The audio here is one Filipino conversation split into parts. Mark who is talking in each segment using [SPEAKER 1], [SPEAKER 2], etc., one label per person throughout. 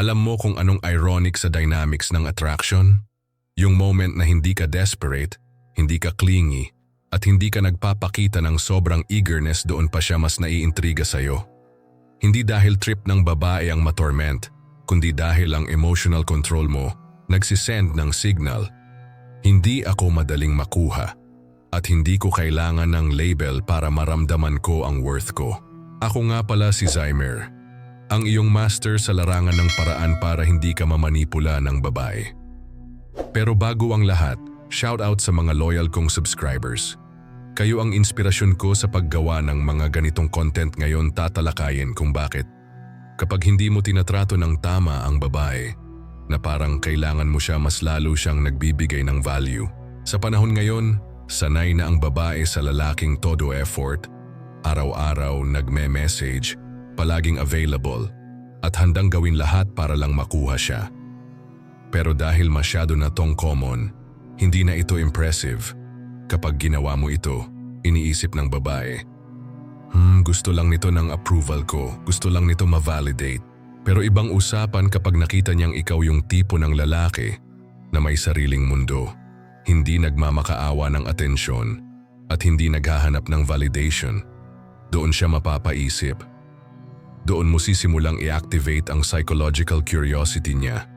[SPEAKER 1] Alam mo kung anong ironic sa dynamics ng attraction? Yung moment na hindi ka desperate, hindi ka clingy, at hindi ka nagpapakita ng sobrang eagerness doon pa siya mas naiintriga sa'yo. Hindi dahil trip ng babae ang matorment, kundi dahil ang emotional control mo nagsisend ng signal. Hindi ako madaling makuha at hindi ko kailangan ng label para maramdaman ko ang worth ko. Ako nga pala si Zymer, ang iyong master sa larangan ng paraan para hindi ka mamanipula ng babae. Pero bago ang lahat, shout out sa mga loyal kong subscribers. Kayo ang inspirasyon ko sa paggawa ng mga ganitong content ngayon tatalakayin kung bakit. Kapag hindi mo tinatrato ng tama ang babae, na parang kailangan mo siya mas lalo siyang nagbibigay ng value. Sa panahon ngayon, sanay na ang babae sa lalaking todo effort, araw-araw nagme-message, palaging available, at handang gawin lahat para lang makuha siya. Pero dahil masyado na tong common, hindi na ito impressive. Kapag ginawa mo ito, iniisip ng babae, Hmm, gusto lang nito ng approval ko, gusto lang nito ma-validate. Pero ibang usapan kapag nakita niyang ikaw yung tipo ng lalaki na may sariling mundo, hindi nagmamakaawa ng atensyon at hindi naghahanap ng validation. Doon siya mapapaisip. Doon mo sisimulang i-activate ang psychological curiosity niya.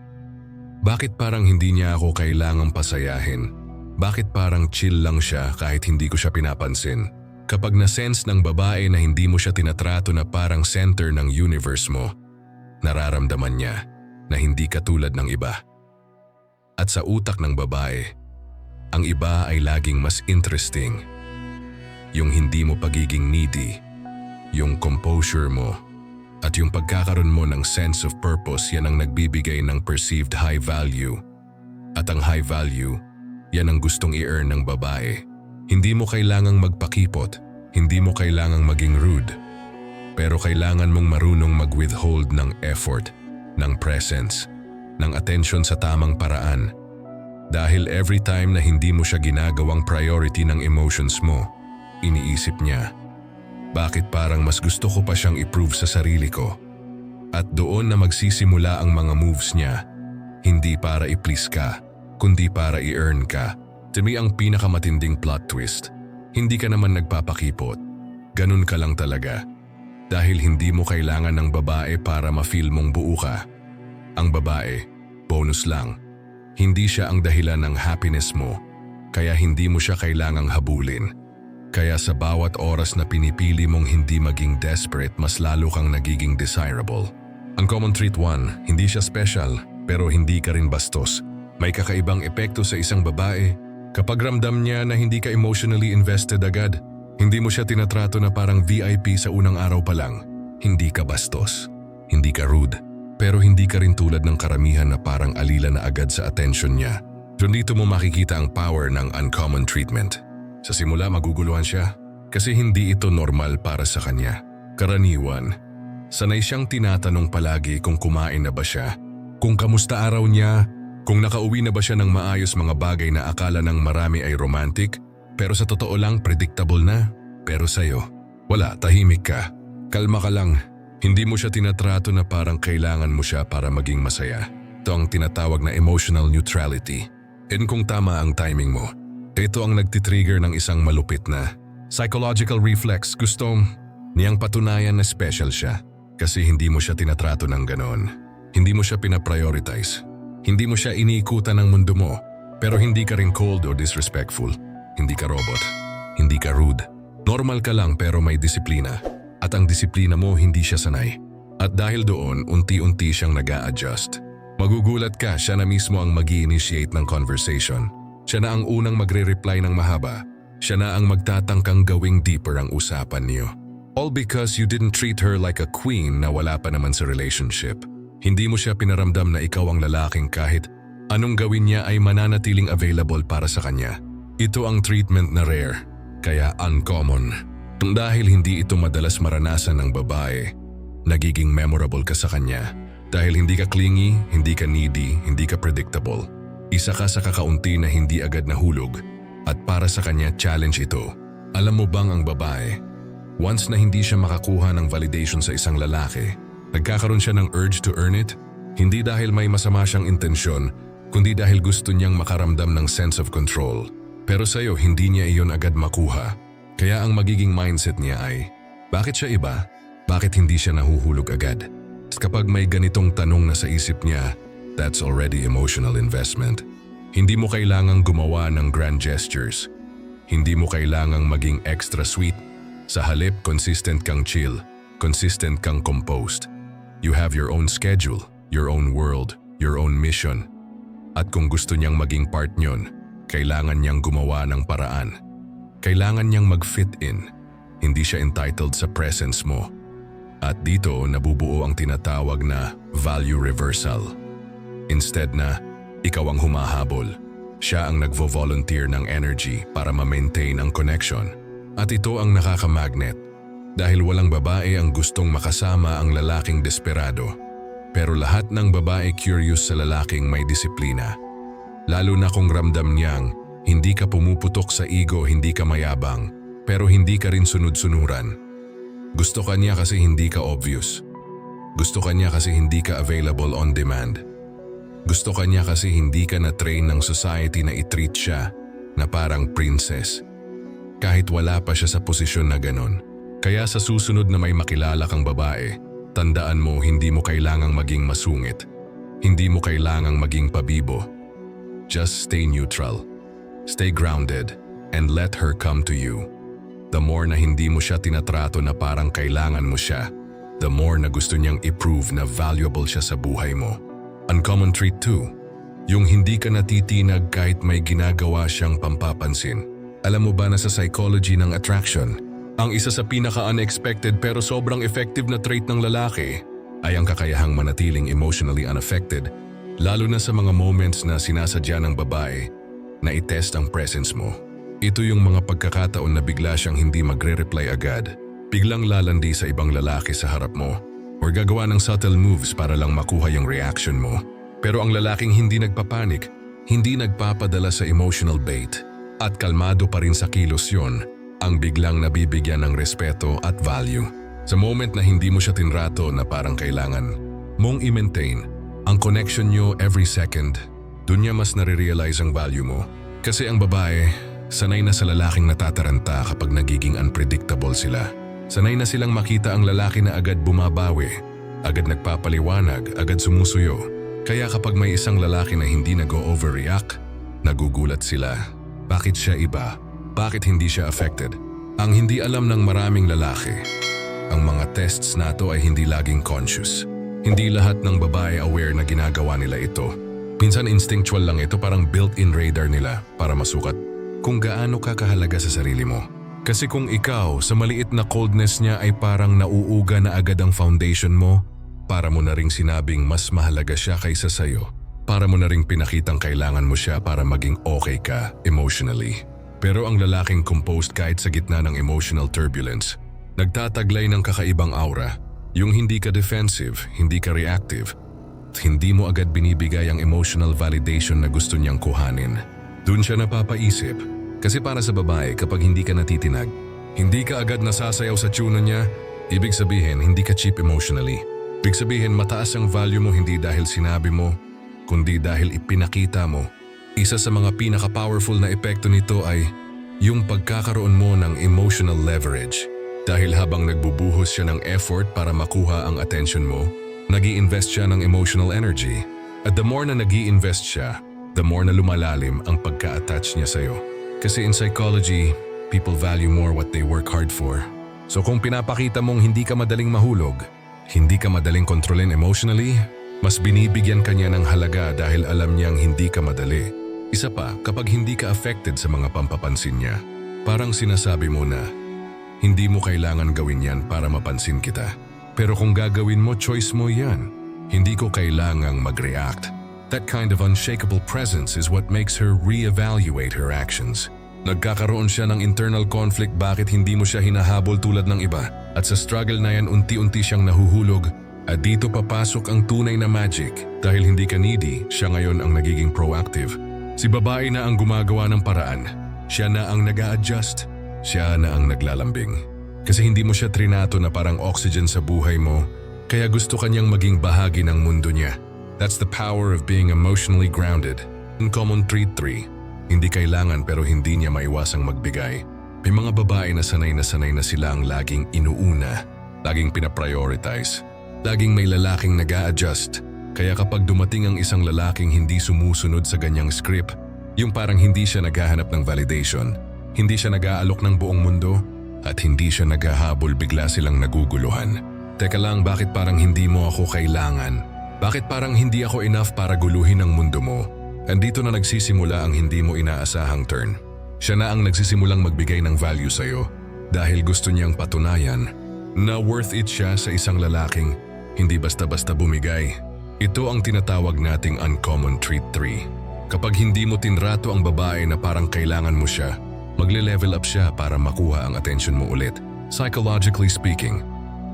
[SPEAKER 1] Bakit parang hindi niya ako kailangang pasayahin? Bakit parang chill lang siya kahit hindi ko siya pinapansin? Kapag na-sense ng babae na hindi mo siya tinatrato na parang center ng universe mo, nararamdaman niya na hindi ka tulad ng iba. At sa utak ng babae, ang iba ay laging mas interesting. Yung hindi mo pagiging needy, yung composure mo, at yung pagkakaroon mo ng sense of purpose yan ang nagbibigay ng perceived high value. At ang high value, yan ang gustong i-earn ng babae. Hindi mo kailangang magpakipot, hindi mo kailangang maging rude. Pero kailangan mong marunong mag-withhold ng effort, ng presence, ng attention sa tamang paraan. Dahil every time na hindi mo siya ginagawang priority ng emotions mo, iniisip niya, bakit parang mas gusto ko pa siyang i-prove sa sarili ko? At doon na magsisimula ang mga moves niya, hindi para i-please ka, kundi para i-earn ka. To me ang pinakamatinding plot twist. Hindi ka naman nagpapakipot. Ganun ka lang talaga. Dahil hindi mo kailangan ng babae para ma-feel mong buo ka. Ang babae, bonus lang. Hindi siya ang dahilan ng happiness mo, kaya hindi mo siya kailangang habulin. Kaya sa bawat oras na pinipili mong hindi maging desperate, mas lalo kang nagiging desirable. Ang common treat 1, hindi siya special, pero hindi ka rin bastos. May kakaibang epekto sa isang babae Kapag ramdam niya na hindi ka emotionally invested agad, hindi mo siya tinatrato na parang VIP sa unang araw pa lang, hindi ka bastos, hindi ka rude, pero hindi ka rin tulad ng karamihan na parang alila na agad sa attention niya. Doon dito mo makikita ang power ng uncommon treatment. Sa simula maguguluhan siya kasi hindi ito normal para sa kanya. Karaniwan, sanay siyang tinatanong palagi kung kumain na ba siya, kung kamusta araw niya, kung nakauwi na ba siya ng maayos mga bagay na akala ng marami ay romantic, pero sa totoo lang predictable na. Pero sa'yo, wala, tahimik ka. Kalma ka lang. Hindi mo siya tinatrato na parang kailangan mo siya para maging masaya. Ito ang tinatawag na emotional neutrality. And kung tama ang timing mo, ito ang nagtitrigger ng isang malupit na psychological reflex. Gusto niyang patunayan na special siya kasi hindi mo siya tinatrato ng ganoon. Hindi mo siya pinaprioritize. Hindi mo siya iniikutan ng mundo mo, pero hindi ka rin cold or disrespectful. Hindi ka robot. Hindi ka rude. Normal ka lang pero may disiplina. At ang disiplina mo hindi siya sanay. At dahil doon, unti-unti siyang nag adjust Magugulat ka, siya na mismo ang mag initiate ng conversation. Siya na ang unang magre-reply ng mahaba. Siya na ang magtatangkang gawing deeper ang usapan niyo. All because you didn't treat her like a queen na wala pa naman sa relationship. Hindi mo siya pinaramdam na ikaw ang lalaking kahit anong gawin niya ay mananatiling available para sa kanya. Ito ang treatment na rare, kaya uncommon. Dahil hindi ito madalas maranasan ng babae, nagiging memorable ka sa kanya. Dahil hindi ka clingy, hindi ka needy, hindi ka predictable. Isa ka sa kakaunti na hindi agad nahulog at para sa kanya challenge ito. Alam mo bang ang babae, once na hindi siya makakuha ng validation sa isang lalaki, Nagkakaroon siya ng urge to earn it, Hindi dahil may masama siyang intensyon, kundi dahil gusto niyang makaramdam ng sense of control. Pero sa'yo, hindi niya iyon agad makuha. Kaya ang magiging mindset niya ay, bakit siya iba? Bakit hindi siya nahuhulog agad? Kapag may ganitong tanong na sa isip niya, that's already emotional investment. Hindi mo kailangang gumawa ng grand gestures. Hindi mo kailangang maging extra sweet. Sa halip, consistent kang chill. Consistent kang composed. You have your own schedule, your own world, your own mission. At kung gusto niyang maging part nyon, kailangan niyang gumawa ng paraan. Kailangan niyang mag-fit in. Hindi siya entitled sa presence mo. At dito nabubuo ang tinatawag na value reversal. Instead na, ikaw ang humahabol. Siya ang nagvo-volunteer ng energy para ma-maintain ang connection. At ito ang nakaka-magnet. Dahil walang babae ang gustong makasama ang lalaking desperado. Pero lahat ng babae curious sa lalaking may disiplina. Lalo na kung ramdam niyang hindi ka pumuputok sa ego, hindi ka mayabang, pero hindi ka rin sunod-sunuran. Gusto ka niya kasi hindi ka obvious. Gusto ka niya kasi hindi ka available on demand. Gusto ka niya kasi hindi ka na-train ng society na i-treat siya na parang princess. Kahit wala pa siya sa posisyon na ganon. Kaya sa susunod na may makilala kang babae, tandaan mo hindi mo kailangang maging masungit. Hindi mo kailangang maging pabibo. Just stay neutral. Stay grounded and let her come to you. The more na hindi mo siya tinatrato na parang kailangan mo siya, the more na gusto niyang i-prove na valuable siya sa buhay mo. Uncommon trait 2. Yung hindi ka natitinag kahit may ginagawa siyang pampapansin. Alam mo ba na sa psychology ng attraction, ang isa sa pinaka-unexpected pero sobrang effective na trait ng lalaki ay ang kakayahang manatiling emotionally unaffected, lalo na sa mga moments na sinasadya ng babae na itest ang presence mo. Ito yung mga pagkakataon na bigla siyang hindi magre-reply agad, biglang lalandi sa ibang lalaki sa harap mo, or gagawa ng subtle moves para lang makuha yung reaction mo. Pero ang lalaking hindi nagpapanik, hindi nagpapadala sa emotional bait, at kalmado pa rin sa kilos yon, ang biglang nabibigyan ng respeto at value. Sa moment na hindi mo siya tinrato na parang kailangan mong i-maintain ang connection nyo every second, dun niya mas nare-realize ang value mo. Kasi ang babae, sanay na sa lalaking natataranta kapag nagiging unpredictable sila. Sanay na silang makita ang lalaki na agad bumabawi, agad nagpapaliwanag, agad sumusuyo. Kaya kapag may isang lalaki na hindi nag-overreact, nagugulat sila. Bakit siya iba? Bakit hindi siya affected? Ang hindi alam ng maraming lalaki, ang mga tests nato ay hindi laging conscious. Hindi lahat ng babae aware na ginagawa nila ito. Minsan instinctual lang ito parang built-in radar nila para masukat kung gaano ka kahalaga sa sarili mo. Kasi kung ikaw sa maliit na coldness niya ay parang nauuga na agad ang foundation mo, para mo na ring sinabing mas mahalaga siya kaysa sayo. Para mo na ring pinakitang kailangan mo siya para maging okay ka emotionally. Pero ang lalaking composed kahit sa gitna ng emotional turbulence, nagtataglay ng kakaibang aura. Yung hindi ka defensive, hindi ka reactive, hindi mo agad binibigay ang emotional validation na gusto niyang kuhanin. Doon siya napapaisip. Kasi para sa babae kapag hindi ka natitinag, hindi ka agad nasasayaw sa tuna niya, ibig sabihin hindi ka cheap emotionally. Ibig sabihin mataas ang value mo hindi dahil sinabi mo, kundi dahil ipinakita mo. Isa sa mga pinaka-powerful na epekto nito ay yung pagkakaroon mo ng emotional leverage. Dahil habang nagbubuhos siya ng effort para makuha ang attention mo, nag invest siya ng emotional energy. At the more na nag invest siya, the more na lumalalim ang pagka-attach niya sa'yo. Kasi in psychology, people value more what they work hard for. So kung pinapakita mong hindi ka madaling mahulog, hindi ka madaling kontrolin emotionally, mas binibigyan ka niya ng halaga dahil alam niyang hindi ka madali. Isa pa, kapag hindi ka affected sa mga pampapansin niya, parang sinasabi mo na, hindi mo kailangan gawin yan para mapansin kita. Pero kung gagawin mo, choice mo yan. Hindi ko kailangang mag-react. That kind of unshakable presence is what makes her re-evaluate her actions. Nagkakaroon siya ng internal conflict bakit hindi mo siya hinahabol tulad ng iba. At sa struggle na yan unti-unti siyang nahuhulog. At dito papasok ang tunay na magic. Dahil hindi ka needy, siya ngayon ang nagiging proactive. Si babae na ang gumagawa ng paraan. Siya na ang nag adjust Siya na ang naglalambing. Kasi hindi mo siya trinato na parang oxygen sa buhay mo, kaya gusto kanyang maging bahagi ng mundo niya. That's the power of being emotionally grounded. Uncommon treat 3. Hindi kailangan pero hindi niya maiwasang magbigay. May mga babae na sanay na sanay na sila ang laging inuuna, laging pinaprioritize, laging may lalaking nag adjust Kaya kapag dumating ang isang lalaking hindi sumusunod sa ganyang script, yung parang hindi siya naghahanap ng validation, hindi siya nag-aalok ng buong mundo, at hindi siya naghahabol bigla silang naguguluhan. Teka lang, bakit parang hindi mo ako kailangan? Bakit parang hindi ako enough para guluhin ang mundo mo? Andito na nagsisimula ang hindi mo inaasahang turn. Siya na ang nagsisimulang magbigay ng value sa'yo dahil gusto niyang patunayan na worth it siya sa isang lalaking hindi basta-basta bumigay. Ito ang tinatawag nating uncommon treat 3. Kapag hindi mo tinrato ang babae na parang kailangan mo siya, magle-level up siya para makuha ang attention mo ulit. Psychologically speaking,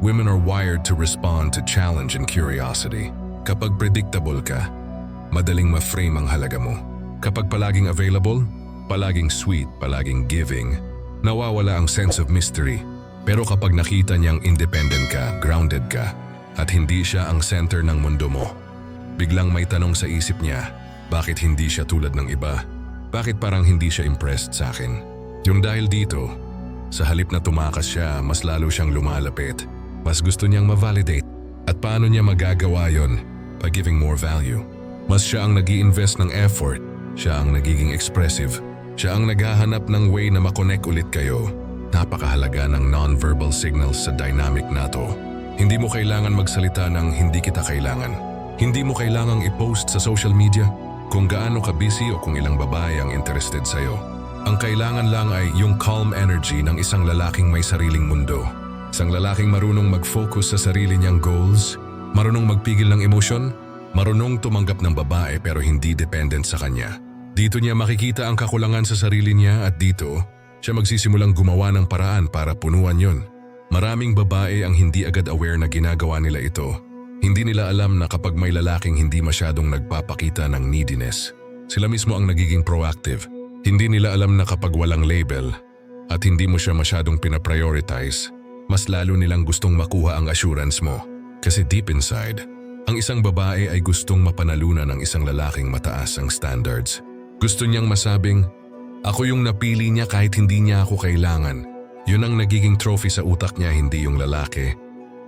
[SPEAKER 1] women are wired to respond to challenge and curiosity. Kapag predictable ka, madaling ma-frame ang halaga mo. Kapag palaging available, palaging sweet, palaging giving, nawawala ang sense of mystery. Pero kapag nakita niyang independent ka, grounded ka, at hindi siya ang center ng mundo mo, biglang may tanong sa isip niya, bakit hindi siya tulad ng iba? Bakit parang hindi siya impressed sa akin? Yung dahil dito, sa halip na tumakas siya, mas lalo siyang lumalapit. Mas gusto niyang ma-validate. At paano niya magagawa yon? By giving more value. Mas siya ang nag invest ng effort. Siya ang nagiging expressive. Siya ang naghahanap ng way na makonek ulit kayo. Napakahalaga ng non-verbal signals sa dynamic na to. Hindi mo kailangan magsalita ng hindi kita kailangan. Hindi mo kailangang i-post sa social media kung gaano ka busy o kung ilang babae ang interested sa'yo. Ang kailangan lang ay yung calm energy ng isang lalaking may sariling mundo. Isang lalaking marunong mag-focus sa sarili niyang goals, marunong magpigil ng emosyon, marunong tumanggap ng babae pero hindi dependent sa kanya. Dito niya makikita ang kakulangan sa sarili niya at dito, siya magsisimulang gumawa ng paraan para punuan yon. Maraming babae ang hindi agad aware na ginagawa nila ito. Hindi nila alam na kapag may lalaking hindi masyadong nagpapakita ng neediness, sila mismo ang nagiging proactive. Hindi nila alam na kapag walang label at hindi mo siya masyadong pinaprioritize, mas lalo nilang gustong makuha ang assurance mo. Kasi deep inside, ang isang babae ay gustong mapanalunan ng isang lalaking mataas ang standards. Gusto niyang masabing, ako yung napili niya kahit hindi niya ako kailangan. Yun ang nagiging trophy sa utak niya hindi yung lalaki,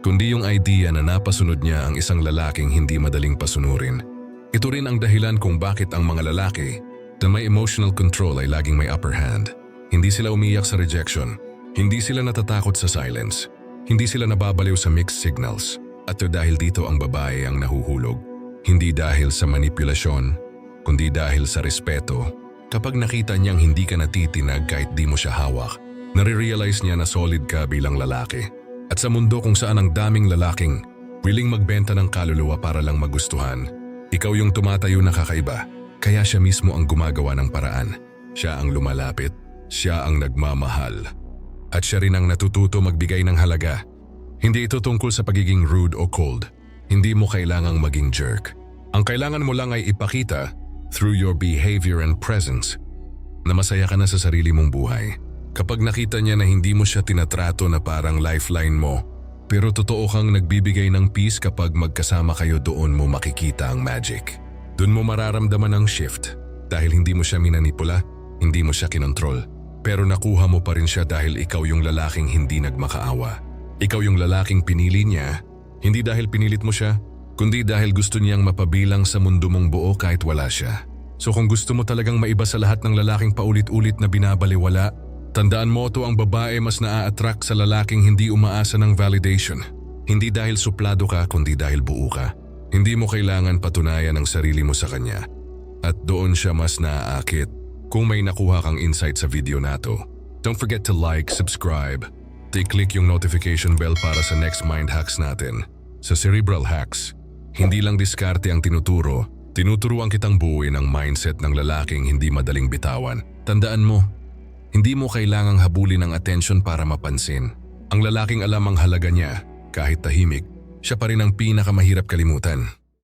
[SPEAKER 1] kundi yung idea na napasunod niya ang isang lalaking hindi madaling pasunurin. Ito rin ang dahilan kung bakit ang mga lalaki na may emotional control ay laging may upper hand. Hindi sila umiyak sa rejection, hindi sila natatakot sa silence, hindi sila nababaliw sa mixed signals. At dahil dito ang babae ang nahuhulog. Hindi dahil sa manipulasyon, kundi dahil sa respeto. Kapag nakita niyang hindi ka natitinag kahit di mo siya hawak, Nare-realize niya na solid ka bilang lalaki. At sa mundo kung saan ang daming lalaking willing magbenta ng kaluluwa para lang magustuhan, ikaw yung tumatayo na kakaiba. Kaya siya mismo ang gumagawa ng paraan. Siya ang lumalapit. Siya ang nagmamahal. At siya rin ang natututo magbigay ng halaga. Hindi ito tungkol sa pagiging rude o cold. Hindi mo kailangang maging jerk. Ang kailangan mo lang ay ipakita through your behavior and presence na masaya ka na sa sarili mong buhay. Kapag nakita niya na hindi mo siya tinatrato na parang lifeline mo, pero totoo kang nagbibigay ng peace kapag magkasama kayo doon mo makikita ang magic. Doon mo mararamdaman ang shift dahil hindi mo siya minanipula, hindi mo siya kinontrol. Pero nakuha mo pa rin siya dahil ikaw yung lalaking hindi nagmakaawa. Ikaw yung lalaking pinili niya, hindi dahil pinilit mo siya, kundi dahil gusto niyang mapabilang sa mundo mong buo kahit wala siya. So kung gusto mo talagang maiba sa lahat ng lalaking paulit-ulit na binabaliwala, Tandaan mo to ang babae mas naa-attract sa lalaking hindi umaasa ng validation. Hindi dahil suplado ka kundi dahil buo ka. Hindi mo kailangan patunayan ang sarili mo sa kanya. At doon siya mas naaakit kung may nakuha kang insight sa video na to. Don't forget to like, subscribe, i-click yung notification bell para sa next mind hacks natin. Sa Cerebral Hacks, hindi lang diskarte ang tinuturo, tinuturuan kitang buuin ang mindset ng lalaking hindi madaling bitawan. Tandaan mo, hindi mo kailangang habulin ang atensyon para mapansin. Ang lalaking alam ang halaga niya, kahit tahimik, siya pa rin ang pinakamahirap kalimutan.